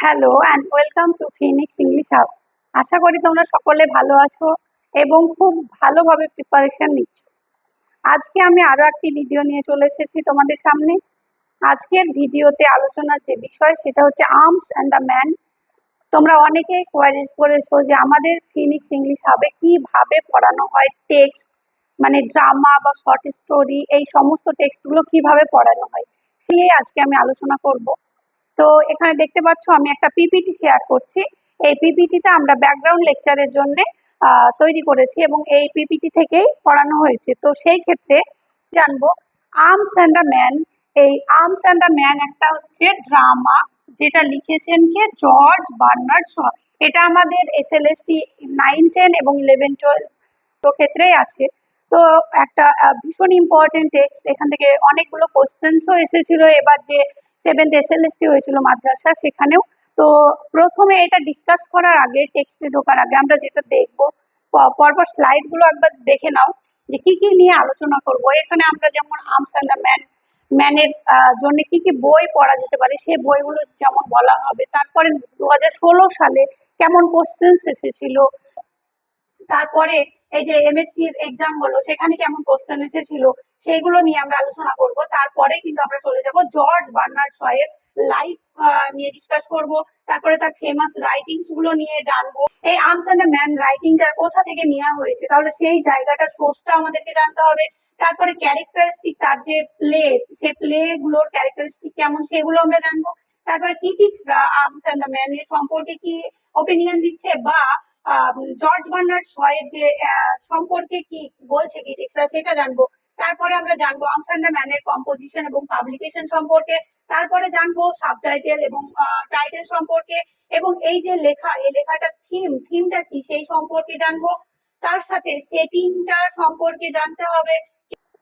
Hello and welcome to Phoenix English hub আশা করি তোমরা সকলে ভালো আছো এবং খুব ভালোভাবে প্রিপারেশন নিচ্ছ। আজকে আমি আরও একটি ভিডিও নিয়ে চলে এসেছি তোমাদের সামনে। আজকের ভিডিওতে আলোচনার যে বিষয়, সেটা হচ্ছে আর্মস অ্যান্ড দ্য ম্যান তোমরা অনেকেই কোয়ারিজ করেছ যে আমাদের ফিনিক্স ইংলিশ হাবে কীভাবে পড়ানো হয় টেক্সট মানে ড্রামা বা শর্ট স্টোরি এই সমস্ত টেক্সটগুলো কীভাবে পড়ানো হয় সে আজকে আমি আলোচনা করব। তো এখানে দেখতে পাচ্ছ আমি একটা পিপিটি শেয়ার করছি। এই পিপিটিটা আমরা ব্যাকগ্রাউন্ড লেকচারের জন্য তৈরি করেছি এবং এই পিপিটি থেকেই পড়ানো হয়েছে। তো সেই ক্ষেত্রে জানব আর্মস অ্যান্ড দ্য ম্যান এই আর্মস অ্যান্ড দ্য ম্যান একটা হচ্ছে ড্রামা যেটা লিখেছেন কে? জর্জ বার্নার্ড শ এটা আমাদের S L S T nine ten এবং ইলেভেন টুয়েলভ ক্ষেত্রেই আছে। তো একটা ভীষণ ইম্পর্টেন্ট টেক্সট এখান থেকে অনেকগুলো কোশ্চেন্সও এসেছিল। এবার যে seventh S L S T হয়েছিল মাদ্রাসা সেখানেও। তো প্রথমে এটা ডিসকাস করার আগে টেক্সটে ঢোকার আগে আমরা যেটা দেখব পরপর স্লাইডগুলো একবার দেখে নাও, যে কি কি নিয়ে আলোচনা করব। এখানে আমরা যেমন আর্মস অ্যান্ড ম্যান ম্যানের জন্য কি কি বই পড়া যেতে পারে, সেই বইগুলো যেমন বলা হবে। তারপরে দু হাজার ষোলো সালে কেমন কোশ্চেন্স এসেছিল, তারপরে এই যে এমএসসি এর এক্সাম হলো, সেখানে কেমন কোশ্চেন এসেছিল সেইগুলো নিয়ে আমরা আলোচনা করব। তারপরে কিন্তু আমরা চলে যাব জর্জ বার্নার্ড শয়ের লাইফ নিয়ে ডিসকাস করব। তারপরে তার ফেমাস রাইটিংসগুলো নিয়ে জানব। এই আর্মস অ্যান্ড ম্যান রাইটিংটা কোথা থেকে নেওয়া হয়েছে? তাহলে সেই জায়গাটা সোর্সটা আমাদেরকে জানতে হবে। তারপরে ক্যারেক্টারিস্টিক তার যে প্লে সে প্লে গুলোর ক্যারেক্টারিস্টিক কেমন সেগুলো আমরা জানব। তারপরে ক্রিটিক্সরা আর্মস অ্যান্ড ম্যান এর সম্পর্কে কি ওপিনিয়ন দিচ্ছে বা জর্জ বার্নার্ড শয়ের যে সম্পর্কে কি বলছে ক্রিটিক্সরা সেটা জানব। তারপরে আমরা জানব অ্যান্ড দ্য ম্যানের কম্পোজিশন এবং পাবলিকেশন সম্পর্কে। তারপরে জানব সাবটাইটেল এবং টাইটেল সম্পর্কে। এবং এই যে লেখা, এই লেখাটা থিম থিমটা কি সেই সম্পর্কে জানব। তার সাথে সেটিংটা সম্পর্কে জানতে হবে।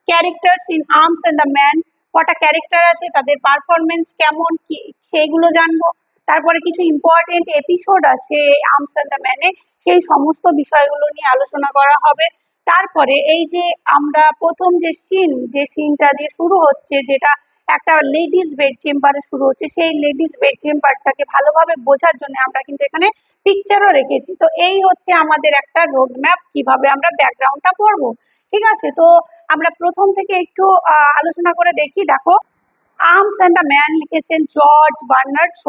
Characters in arms and the man কটা ক্যারেক্টার আছে, তাদের পারফরমেন্স কেমন, কি, সেইগুলো জানব। তারপরে কিছু ইম্পর্টেন্ট এপিসোড আছে আর্মস অ্যান্ড দ্য ম্যানে সেই সমস্ত বিষয়গুলো নিয়ে আলোচনা করা হবে। তারপরে এই যে আমরা প্রথম যে সিন যে সিনটা দিয়ে শুরু হচ্ছে, যেটা একটা লেডিস বেড চেম্বারে শুরু হচ্ছে, সেই লেডিস বেড চেম্বারটাকে ভালোভাবে বোঝার জন্য আমরা কিন্তু এখানে পিকচারও রেখেছি। তো এই হচ্ছে আমাদের একটা রোড ম্যাপ কীভাবে আমরা ব্যাকগ্রাউন্ডটা করব, ঠিক আছে? তো আমরা প্রথম থেকে একটু আলোচনা করে দেখি, দেখো। আর্মস অ্যান্ড দ্য ম্যান লিখেছেন জর্জ বার্নার্ড শ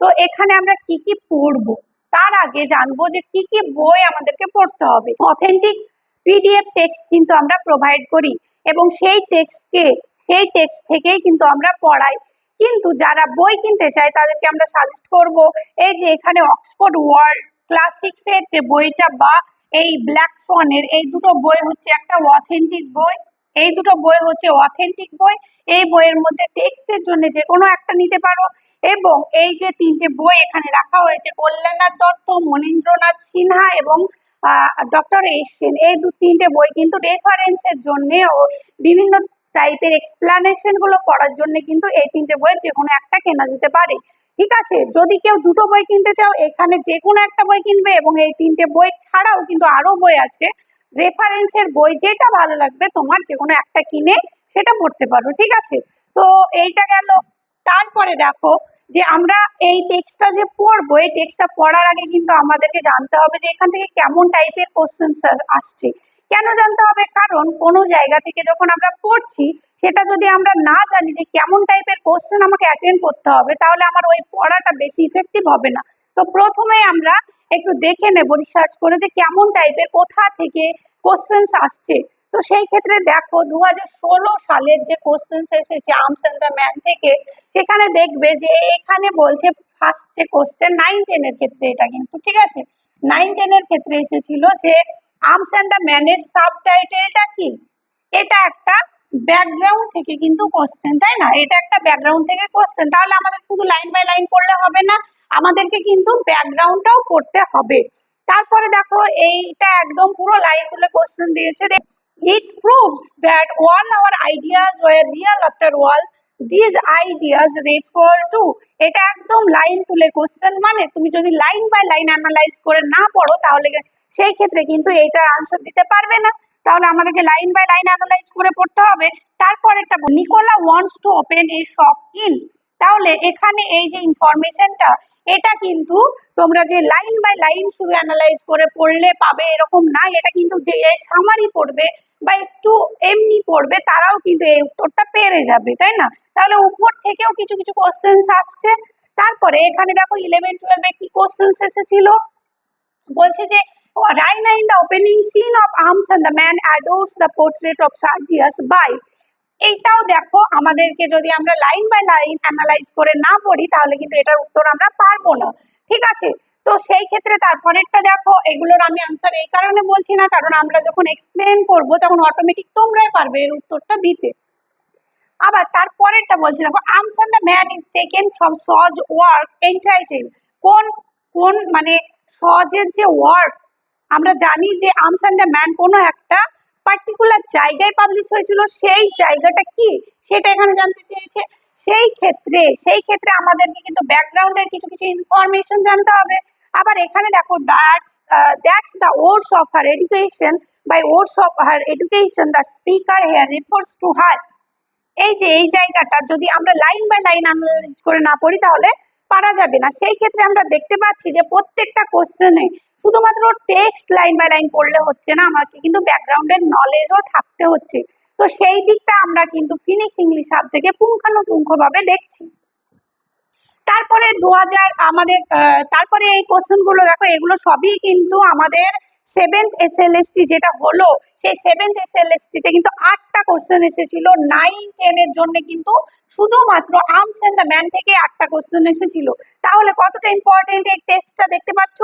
তো এখানে আমরা কি কি পড়ব? তার আগে জানব যে কি কি বই আমাদেরকে পড়তে হবে। অথেন্টিক পিডিএফ টেক্সট কিন্তু আমরা প্রোভাইড করি এবং সেই টেক্সটকে সেই টেক্সট থেকেই কিন্তু আমরা পড়াই। কিন্তু যারা বই কিনতে চায়, তাদেরকে আমরা সাজেস্ট করব, এই যে এখানে অক্সফোর্ড ওয়ার্ল্ড ক্লাসিক্সের যে বইটা বা এই ব্ল্যাক সোয়ানের এই দুটো বই হচ্ছে একটা অথেন্টিক বই, এই দুটো বই হচ্ছে অথেন্টিক বই। এই বইয়ের মধ্যে টেক্সটের জন্য যে কোনো একটা নিতে পারো এবং এই যে তিনটে বই এখানে রাখা হয়েছে কল্যাণনাথ দত্ত, মনীন্দ্রনাথ সিনহা এবং ডক্টর এস সেন এই দু তিনটে বই কিন্তু রেফারেন্সের জন্য ও বিভিন্ন টাইপের এক্সপ্লানেশনগুলো পড়ার জন্য কিন্তু এই তিনটে বইয়ের যে কোনো একটা কেনা যেতে পারে। ঠিক আছে? যদি কেউ দুটো বই কিনতে চাও, এখানে যে কোনো একটা বই কিনবে এবং এই তিনটে বই ছাড়াও কিন্তু আরও বই আছে। রেফারেন্সের বই যেটা ভালো লাগবে তোমার যে কোনো একটা কিনে সেটা পড়তে পারো। ঠিক আছে? তো এইটা গেল। তারপরে দেখো যে আমরা এই টেক্সটটা যে পড়ব, এই টেক্সটটা পড়ার আগে কিন্তু আমাদেরকে জানতে হবে যে এখান থেকে কেমন টাইপের কোশ্চেন আসছে। কেন জানতে হবে? কারণ কোনো জায়গা থেকে যখন আমরা পড়ছি, সেটা যদি আমরা না জানি যে কেমন টাইপের কোশ্চেন আমাকে অ্যাটেন্ড করতে হবে, তাহলে আমার ওই পড়াটা বেশি ইফেক্টিভ হবে না। তো প্রথমে আমরা একটু দেখে নেব রিসার্চ করে যে কেমন টাইপের কোথা থেকে কোশ্চেন্স আসছে। তো সেই ক্ষেত্রে দেখো দু সালের যে কোশ্চেন্স এসেছে আর্মস অ্যান্ড দ্য ম্যান থেকে, সেখানে দেখবে যে এখানে বলছে ফার্স্ট যে কোশ্চেন নাইন টেনের ক্ষেত্রে এটা কিন্তু, ঠিক আছে? নাইন টেনের ক্ষেত্রে এসেছিল যে আর্মস অ্যান্ড দ্য ম্যানের সাবটাইটেলটা কি? এটা একটা ব্যাকগ্রাউন্ড থেকে কিন্তু কোশ্চেন তাই না? এটা একটা ব্যাকগ্রাউন্ড থেকে কোশ্চেন তাহলে আমাদের শুধু লাইন বাই লাইন পড়লে হবে না, আমাদেরকে কিন্তু ব্যাকগ্রাউন্ডটাও পড়তে হবে। তারপরে দেখো এইটা একদম পুরো লাইন তুলে কোশ্চেন দিয়েছে it proves that all our ideas were real. After all, these ideas refer to, এটা একদম লাইন তুলে কোশ্চেন মানে তুমি যদি লাইন বাই লাইন অ্যানালাইজ করে না পড়ো, তাহলে সেই ক্ষেত্রে কিন্তু এইটার আনসার দিতে পারবে না। তাহলে আমাদেরকে লাইন বাই লাইন অ্যানালাইজ করে পড়তে হবে। তারপরেরটা Nicola wants to open a shop in তাহলে এখানে এই যে ইনফরমেশনটা এটা কিন্তু তোমরা যে লাইন বাই লাইন শুধু অ্যানালাইজ করে পড়লে পাবে, এরকম না। এটা কিন্তু যে সামারি পড়বে বা একটু এমনি পড়বে, তারাও কিন্তু এই উত্তরটা পেরে যাবে, তাই না? তাহলে উপর থেকেও কিছু কিছু কোশ্চেন্স আসছে। তারপরে এখানে দেখো ইলেভেন টুয়েলভে কি কোশ্চেন্স এসেছিল? বলছে যে Raina in the opening scene of arms and the man adores the portrait of Sergius by এইটাও দেখো, আমাদেরকে যদি আমরা লাইন বাই লাইন অ্যানালাইজ করে না পড়ি, তাহলে কিন্তু এটার উত্তর আমরা পারব না। ঠিক আছে? তো সেই ক্ষেত্রে তারপরেরটা দেখো, এগুলোর আমি আনসার এই কারণে বলছি না, কারণ আমরা যখন এক্সপ্লেন করব, তখন অটোমেটিক তোমরাই পারবে এর উত্তরটা দিতে। আবার তারপরেরটা বলছি, দেখো on the man is taken from Shaw's work entitled কোন কোন মানে সজের যে ওয়ার্ক আমরা জানি যে আর্মস অন দ্য ম্যান কোনো একটা পার্টিকুলার জায়গায় পাবলিশ হয়েছিল, সেই জায়গাটা কি? সেটা এখানে জানতে চেয়েছে। সেই ক্ষেত্রে সেই ক্ষেত্রে আমাদেরকে কিন্তু ব্যাকগ্রাউন্ডের কিছু কিছু ইনফরমেশন জানতে হবে। আবার এখানে দেখো that's that's the source of her education by source of her education the speaker here refers to her এই যে, এই জায়গাটা, যদি আমরা লাইন বাই লাইন অ্যানালাইজ করে না পড়ি, তাহলে পারা যাবে না। সেই ক্ষেত্রে আমরা দেখতে পাচ্ছি যে প্রত্যেকটা কোশ্চেনে শুধুমাত্র টেক্সট লাইন বাই লাইন পড়লে হচ্ছে না আমাকে, কিন্তু ব্যাকগ্রাউন্ডের নলেজও থাকতে হচ্ছে। তো সেই দিকটা আমরা কিন্তু ফিনিক্স ইংলিশ হাব থেকে পুঙ্খানুপুঙ্খভাবে দেখছি। তারপরে দু হাজার আমাদের তারপরে এই কোশ্চেনগুলো দেখো, এগুলো সবই কিন্তু আমাদের সেভেন্থ এস যেটা হলো সেই সেভেন্থ এস এল এস টিতে কিন্তু আটটা কোশ্চেন এসেছিল। নাইন টেনের জন্য কিন্তু শুধুমাত্র আর্মস অ্যান্ড দ্য ম্যান থেকে আটটা কোশ্চেন এসেছিল। তাহলে কতটা ইম্পর্টেন্ট এই টেক্সটটা দেখতে পাচ্ছ?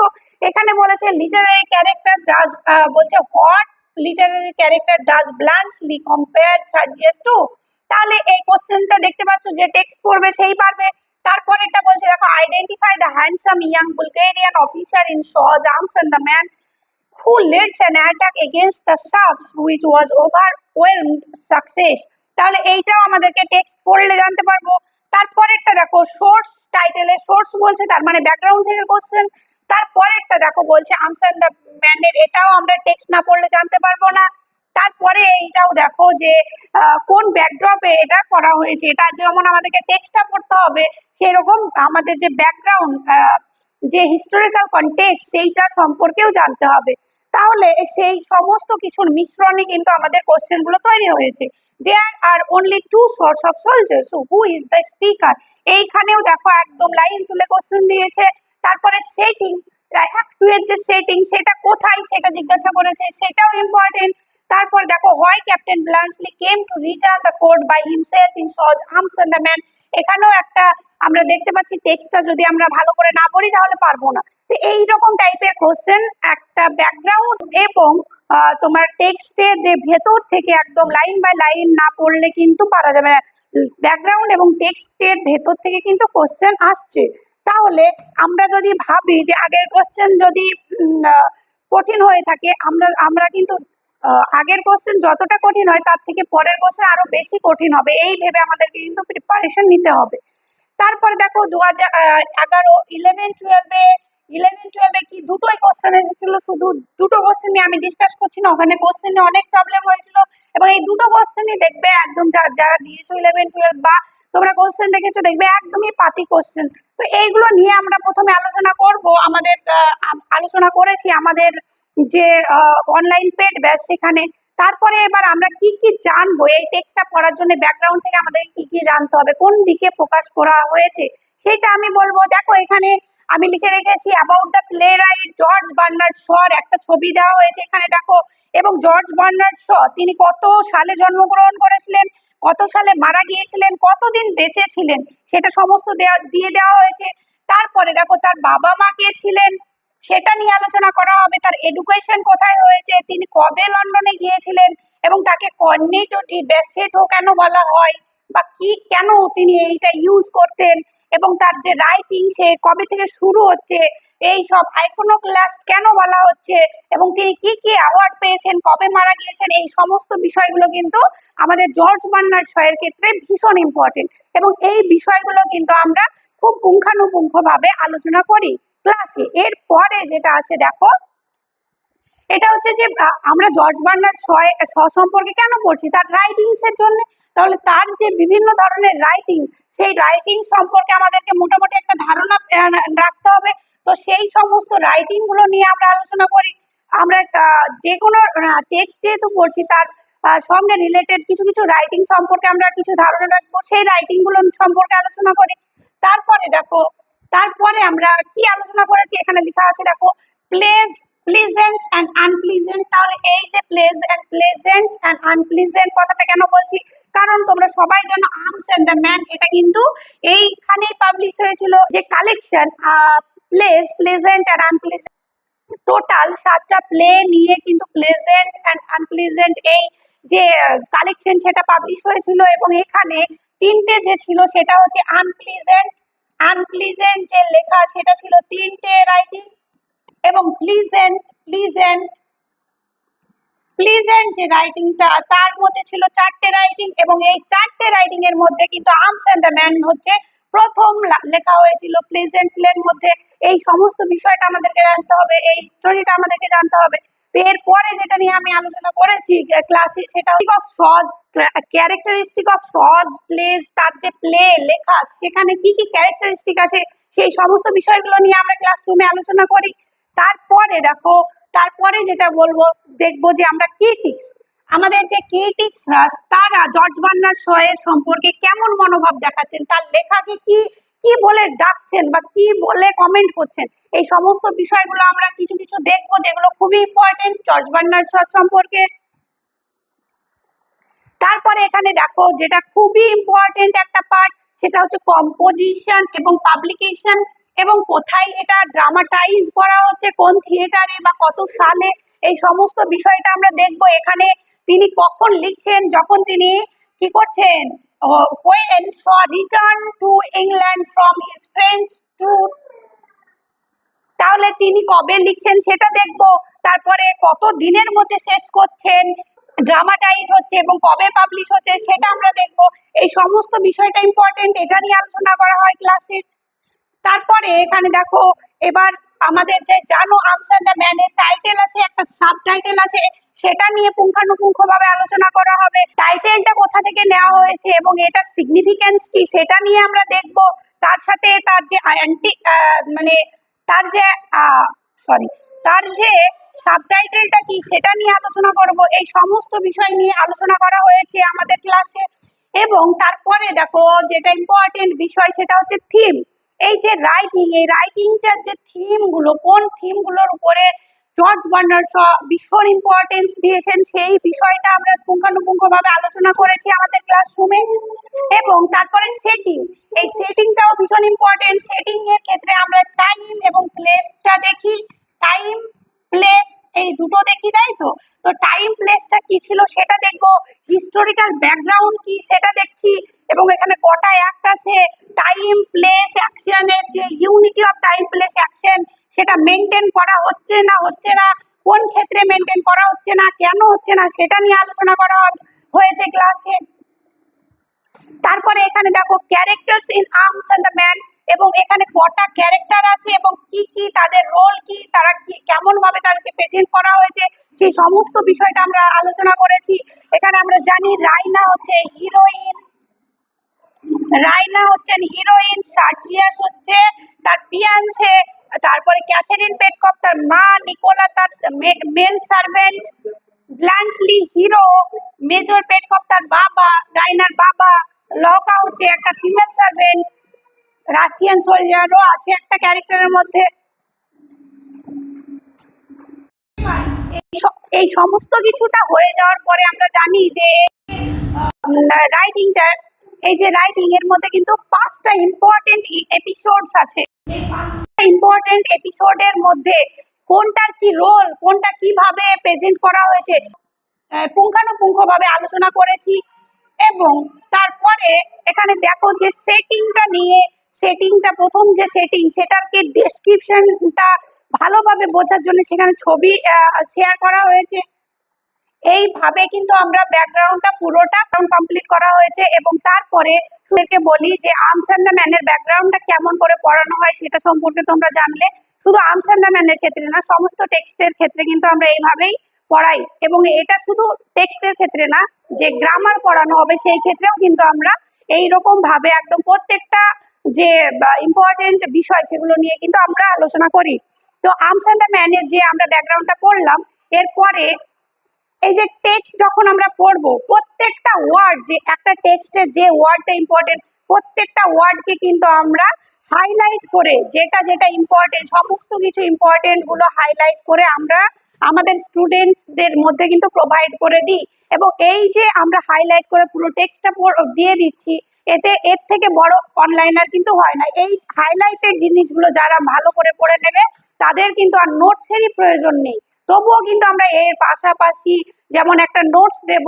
এখানে বলেছে লিটারারি ক্যারেক্টার ডাজ বলছে what literary character does Bluntschli compare Sergius to তাহলে এই কোশ্চেনটা দেখতে পাচ্ছ, যে টেক্সট পড়বে সেই পারবে। তারপরেরটা বলছে, দেখো identify the handsome young Bulgarian officer in Shaw's arms and the man who leads an attack against the subs which was overwhelmed success. তাহলে এইটাও আমাদেরকে টেক্সট পড়লে জানতে পারব। তারপরেরটা দেখো সোর্স টাইটেলে সোর্স বলছে, তার মানে ব্যাকগ্রাউন্ড থেকে কোশ্চেন তারপরেরটা দেখো, বলছে আর্মস অ্যান্ড দ্য ম্যানের এটাও আমরা টেক্সট না পড়লে জানতে পারব না। তারপরে এইটাও দেখো যে কোন ব্যাকড্রপে এটা করা হয়েছে। এটা যেমন আমাদেরকে টেক্সটটা পড়তে হবে, সেরকম আমাদের যে ব্যাকগ্রাউন্ড যে হিস্টোরিক্যাল কন্টেক্স সেইটা সম্পর্কেও জানতে হবে। তাহলে সেই সমস্ত কিছুর মিশ্রণে কিন্তু আমাদের কোশ্চেনগুলো তৈরি হয়েছে। There are only two source of soldier so who is the speaker এইখানেও দেখো একদম লাইন তুলে কোশ্চেন দিয়েছে। তারপরে সেটিং এর যে সেটিং সেটা কোথায়? সেটা জিজ্ঞাসা করেছে, সেটাও ইম্পর্টেন্ট তারপর দেখো why captain Bluntschli came to return the coat by himself in Shaw's arms and the man এখানেও একটা আমরা দেখতে পাচ্ছি টেক্সটটা যদি আমরা ভালো করে না পড়ি, তাহলে পারব না। তো এই রকম টাইপের কোশ্চেন একটা ব্যাকগ্রাউন্ড এবং তোমার টেক্সটের যে ভেতর থেকে একদম লাইন বাই লাইন না পড়লে কিন্তু পারা যাবে না। ব্যাকগ্রাউন্ড এবং টেক্সটের ভেতর থেকে কিন্তু কোশ্চেন আসছে। তাহলে আমরা যদি ভাবি যে আগের কোশ্চেন যদি কঠিন হয়ে থাকে, আমরা আমরা কিন্তু আগের কোশ্চেন যতটা কঠিন হয়, তার থেকে পরের কোশ্চেন আরও বেশি কঠিন হবে। এই ভেবে আমাদেরকে কিন্তু প্রিপারেশন নিতে হবে। তারপরে দেখো দু হাজার এগারো ইলেভেন টুয়েলভে ইলেভেন টুয়েলভে কি দুটোই কোশ্চেন এসেছিল শুধু দুটো কোশ্চেন নিয়ে আমি ডিসকাস করছি না। ওখানে কোশ্চেনে অনেক প্রবলেম হয়েছিল এবং এই দুটো কোশ্চেনই দেখবে একদম যারা দিয়েছ ইলেভেন টুয়েলভ বা তোমরা কোশ্চেন দেখেছ, দেখবে একদমই পাতি কোশ্চেন তো এইগুলো নিয়ে আমরা প্রথমে আলোচনা করব। আমাদের আলোচনা করেছি আমাদের যে অনলাইন পেড ব্যাচ সেখানে। তারপরে এবার আমরা কি কি জানব, এই টেক্সটটা পড়ার জন্য ব্যাকগ্রাউন্ড থেকে আমাদের কি কি জানতে হবে, কোন দিকে ফোকাস করা হয়েছে, সেটা আমি বলব। দেখো, এখানে আমি লিখে রেখেছি about the playwright George Bernard শর একটা ছবি দেওয়া হয়েছে এখানে, দেখো। এবং জর্জ বার্নার্ড শ তিনি কত সালে জন্মগ্রহণ করেছিলেন, কত সালে মারা গিয়েছিলেন, কতদিন বেঁচে ছিলেন সেটা সমস্ত দেওয়া দিয়ে দেওয়া হয়েছে। তারপরে, দেখো, তার বাবা মা কে ছিলেন, সেটা নিয়ে আলোচনা করা হবে। তার এডুকেশন কোথায় হয়েছে, তিনি কবে লন্ডনে গিয়েছিলেন, এবং তাকে কর্নেটো ব্যাসেটো কেন বলা হয়, বা কি, কেন তিনি এইটা ইউজ করতেন এবং তার যে রাইটিং সে কবে থেকে শুরু হচ্ছে, এই সব আইকোনোক্লাস কেন বলা হচ্ছে এবং তিনি কি কি অ্যাওয়ার্ড পেয়েছেন, কবে মারা গিয়েছেন, এই সমস্ত বিষয়গুলো কিন্তু আমাদের জর্জ বার্নার্ড শয়ের ক্ষেত্রে ভীষণ ইম্পর্টেন্ট এবং এই বিষয়গুলো কিন্তু আমরা খুব পুঙ্খানুপুঙ্খভাবে আলোচনা করি ক্লাসে এর পরে যেটা আছে দেখো, এটা হচ্ছে যে আমরা জর্জ বার্নার্ড শ সম্পর্কে কেন পড়ছি? তার রাইটিংস এর জন্য তাহলে তার যে বিভিন্ন ধরনের রাইটিং সেই রাইটিং সম্পর্কে আমাদেরকে মোটামুটি একটা ধারণা রাখতে হবে। তো সেই সমস্ত রাইটিংগুলো নিয়ে আমরা আলোচনা করি। আমরা যে কোনো টেক্সট যেহেতু পড়ছি, তার সঙ্গে রিলেটেড কিছু কিছু রাইটিং সম্পর্কে আমরা কিছু ধারণা রাখব। সেই রাইটিংগুলো সম্পর্কে আলোচনা করি। তারপরে দেখো, তারপরে আমরা কি আলোচনা করেছি? এখানে লেখা আছে, দেখো প্লেজ প্লিজেন্ট অ্যান্ড আনপ্লিজেন্ট তাহলে এই যে প্লেজ অ্যান্ড প্লেজেন্ট অ্যান্ড আনপ্লিজেন্ট কথাটা কেন বলছি? কারণ তোমরা সবাই জানো আর্মস অ্যান্ড দ্য ম্যান এটা কিন্তু এইখানেই পাবলিশ হয়েছিল যে collection plays pleasant and unpleasant total সাতটা প্লে নিয়ে কিন্তু প্লেজেন্ট অ্যান্ড আনপ্লেজেন্ট এই যে কালেকশন সেটা পাবলিশ হয়েছিল এবং এখানে তিনটে যে ছিল সেটা হচ্ছে আনপ্লিজেন্ট আনপ্লিজেন্ট যে লেখা সেটা ছিল তিনটে রাইটিং এবং প্লিজেন্ট প্লিজেন্ট প্লিজেন্ট যে রাইটিংটা তার মধ্যে ছিল চারটে রাইটিং এবং এই চারটে রাইটিং এর মধ্যে কিন্তু আর্মস অ্যান্ড দ্য ম্যান হচ্ছে প্রথম লেখা হয়েছিল প্লেজেন্ট প্লের মধ্যে। এই সমস্ত বিষয়টা আমাদেরকে জানতে হবে, এই স্টোরিটা আমাদেরকে জানতে হবে। এরপরে যেটা নিয়ে আমি আলোচনা করেছি ক্লাসে সেটা অফ সজ ক্যারেক্টারিস্টিক অফ সজ প্লেস তার যে প্লে লেখা, সেখানে কি কি ক্যারেক্টারিস্টিক আছে, সেই সমস্ত বিষয়গুলো নিয়ে আমরা ক্লাসরুমে আলোচনা করি। তারপরে দেখো তারপরে যেটা বলব, দেখব যে আমরা ক্রিটিক্স আমাদের যে ক্রিটিক্সরা তারা জর্জ বার্নার শয়ের সম্পর্কে কেমন মনোভাব দেখাচ্ছেন, তার লেখাকে কি কি বলে ডাকছেন বা কি বলে কমেন্ট করছেন, এই সমস্ত বিষয়গুলো আমরা কিছু কিছু দেখব যেগুলো খুবই ইম্পর্টেন্ট জর্জ বার্নার শ সম্পর্কে। তারপরে এখানে দেখো যেটা খুবই ইম্পর্টেন্ট একটা পার্ট সেটা হচ্ছে কম্পোজিশন এবং পাবলিকেশন এবং কোথায় এটা ড্রামাটাইজ করা হচ্ছে, কোন থিয়েটারে বা কত সালে, এই সমস্ত বিষয়টা আমরা দেখব। এখানে তিনি কখন লিখছেন, যখন তিনি কি করছেন? When Shaw return to England from his French tour তাহলে তিনি কবে লিখছেন সেটা দেখব। তারপরে কত দিনের মধ্যে শেষ করছেন ড্রামাটাইজ হচ্ছে এবং কবে পাবলিশ হচ্ছে সেটা আমরা দেখব। এই সমস্ত বিষয়টা ইম্পর্টেন্ট এটা নিয়ে আলোচনা করা হয় ক্লাসে তারপরে এখানে দেখো, এবার আমাদের যে জানো অ্যান্ড দ্য ম্যানের টাইটেল আছে, একটা সাব টাইটেল আছে, সেটা নিয়ে পুঙ্খানুপুঙ্খ ভাবে আলোচনা করা হবে। টাইটেলটা কোথা থেকে নেওয়া হয়েছে এবং এটার সিগনিফিকেন্স কি, সেটা নিয়ে আমরা দেখব। তার সাথে তার যে অ্যান্টি মানে তার যে সরি তার যে সাবটাইটেলটা কি, সেটা নিয়ে আলোচনা করব। এই সমস্ত বিষয় নিয়ে আলোচনা করা হয়েছে আমাদের ক্লাসে এবং তারপরে দেখো, যেটা ইম্পর্টেন্ট বিষয়, সেটা হচ্ছে থিম এই যে রাইটিং এই রাইটিংটার যে থিমগুলো, কোন থিমগুলোর উপরে জর্জ বার্নার শ ভীষণ ইম্পর্টেন্স দিয়েছেন, সেই বিষয়টা আমরা পুঙ্খানুপুঙ্খ ভাবে আলোচনা করেছি আমাদের ক্লাসরুমে এবং তারপরে সেটিং এই সেটিংটাও ভীষণ ইম্পর্টেন্ট সেটিং এর ক্ষেত্রে আমরা টাইম এবং প্লেসটা দেখি। টাইম প্লেস এই দুটো দেখি তাই তো। তো টাইম প্লেসটা কি ছিল সেটা দেখব। হিস্টোরিক্যাল ব্যাকগ্রাউন্ড কি সেটা দেখছি। এবং এখানে কটা অ্যাক্ট আছে। টাইম প্লেস অ্যাকশনের যে unity of time place action সেটা মেনটেন করা হচ্ছে না হচ্ছে না। কোন ক্ষেত্রে মেনটেন করা হচ্ছে না, কেন হচ্ছে না, সেটা নিয়ে আলোচনা করা হয়েছে ক্লাসে তারপরে এখানে দেখো characters in arms and the man এবং এখানে কটা ক্যারেক্টার আছে এবং কি কি তাদের রোল কি, তারা কি কেমন ভাবে তাদেরকে প্রেজেন্ট করা হয়েছে, সেই সমস্ত বিষয়টা আমরা আলোচনা করেছি। এখানে আমরা জানি রাইনা হচ্ছে হিরোইন রাইনা হচ্ছেন হিরোইন সার্জিয়াস হচ্ছে তার পিয়ান্সে তারপরে ক্যাথেরিন পেটকপ, তার মা নিকোলা, তার male servant Bluntschli hero major Petkoff তার বাবা, রাইনার বাবা, লকা হচ্ছে একটা ফিমেল সার্ভেন্ট রাশিয়ান সোলজারও আছে একটা ক্যারেক্টারের মধ্যে। এই সমস্ত কিছুটা হয়ে যাওয়ার পরে আমরা জানি যে রাইটিংটা এই যে রাইটিং এর মধ্যে কিন্তু পাঁচটা ইম্পর্টেন্ট এপিসোডস আছে। এই পাঁচটা ইম্পর্টেন্ট এপিসোডের মধ্যে কোনটার কি রোল কোনটা কীভাবে প্রেজেন্ট করা হয়েছে পুঙ্খানুপুঙ্খভাবে আলোচনা করেছি এবং তারপরে এখানে দেখো যে সেটিংটা নিয়ে সেটিংটা, প্রথম যে সেটিং সেটার কি ডেসক্রিপশনটা ভালোভাবে বোঝার জন্য সেখানে ছবি শেয়ার করা হয়েছে। এইভাবে কিন্তু আমরা ব্যাকগ্রাউন্ডটা পুরোটা কমপ্লিট করা হয়েছে এবং তারপরে সুদেরকে বলি যে আর্মস অ্যান্ড দ্য ম্যানের ব্যাকগ্রাউন্ডটা কেমন করে পড়ানো হয় সেটা সম্পর্কে তোমরা জানলে। শুধু আর্মস অ্যান্ড দ্য ম্যানের ক্ষেত্রে না, সমস্ত টেক্সটের ক্ষেত্রে কিন্তু আমরা এইভাবেই পড়াই এবং এটা শুধু টেক্সটের ক্ষেত্রে না, যে গ্রামার পড়ানো হবে সেই ক্ষেত্রেও কিন্তু আমরা এই রকম ভাবে একদম প্রত্যেকটা যে ইম্পর্টেন্ট বিষয় সেগুলো নিয়ে কিন্তু আমরা আলোচনা করি। তো আর্মস অ্যান্ড ম্যানের যে আমরা ব্যাকগ্রাউন্ডটা পড়লাম, এরপরে এই যে টেক্সট যখন আমরা পড়ব, প্রত্যেকটা ওয়ার্ড যে, একটা টেক্সটের যে ওয়ার্ডটা ইম্পর্টেন্ট প্রত্যেকটা ওয়ার্ডকে কিন্তু আমরা হাইলাইট করে, যেটা যেটা ইম্পর্টেন্ট সমস্ত কিছু ইম্পর্টেন্টগুলো হাইলাইট করে আমরা আমাদের স্টুডেন্টসদের মধ্যে কিন্তু প্রোভাইড করে দিই। এবং এই যে আমরা হাইলাইট করে পুরো টেক্সটটা দিয়ে দিচ্ছি এতে এর থেকে বড় অনলাইনার কিন্তু হয় না। এই হাইলাইটেড জিনিসগুলো যারা ভালো করে পড়ে নেবে, তাদের কিন্তু আর নোটসেরই প্রয়োজন নেই। তবুও কিন্তু আমরা এর পাশাপাশি যেমন একটা নোটস দেব,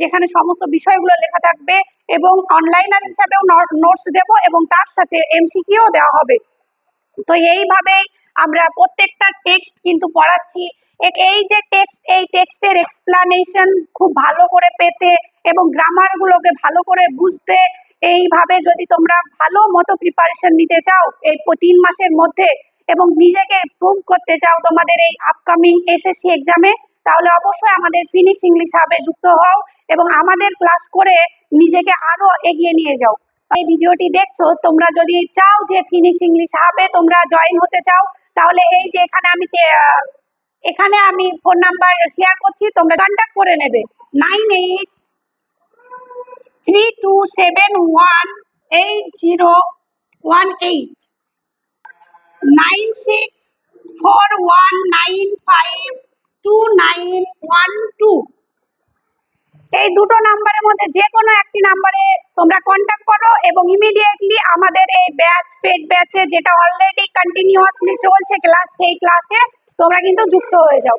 যেখানে সমস্ত বিষয়গুলো লেখা থাকবে এবং অনলাইনার হিসাবেও নোটস দেব এবং তার সাথে এমসিকিউ দেওয়া হবে। তো এইভাবেই আমরা প্রত্যেকটা টেক্সট কিন্তু পড়াচ্ছি। এই যে টেক্সট এই টেক্সটের এক্সপ্লানেশন খুব ভালো করে পেতে এবং গ্রামারগুলোকে ভালো করে বুঝতে এইভাবে যদি তোমরা ভালো মতো প্রিপারেশন নিতে চাও, এই তিন মাসের মধ্যে এবং নিজেকে প্রুভ করতে চাও তোমাদের এই আপকামিং এসএসসি এক্সামে তাহলে অবশ্যই আমাদের ফিনিক্স ইংলিশ হাবে যুক্ত হও এবং আমাদের ক্লাস করে নিজেকে আরও এগিয়ে নিয়ে যাও। এই ভিডিওটি দেখছ, তোমরা যদি চাও যে ফিনিক্স ইংলিশ হাবে তোমরা জয়েন হতে চাও, তাহলে এই যে এখানে আমি এখানে আমি ফোন নাম্বার শেয়ার করছি, তোমরা কন্ট্যাক্ট করে নেবে। Nine eight three two seven one eight zero one eight nine six four one nine five two nine one two এই দুটো নাম্বারের মধ্যে যে কোনো একটি নাম্বারে তোমরা কন্ট্যাক্ট করো এবং ইমিডিয়েটলি আমাদের এই ব্যাচ ফেড ব্যাচে যেটা অলরেডি কন্টিনিউয়াসলি চলছে ক্লাস সেই ক্লাসে তোমরা কিন্তু যুক্ত হয়ে যাও।